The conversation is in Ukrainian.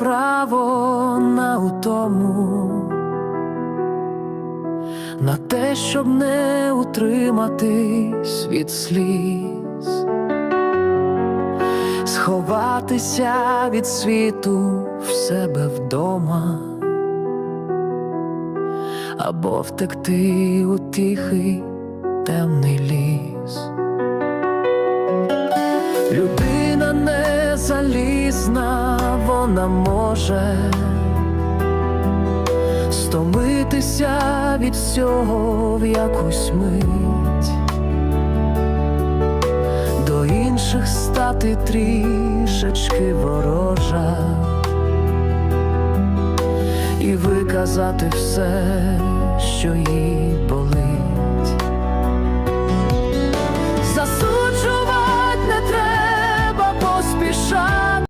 право на утому, на те, щоб не утриматись від сліз, сховатися від світу в себе вдома, або втекти у тихий темний ліс. Людина не залізна, вона може стомитися від всього в якусь мить, до інших стати трішечки ворожа і виказати все.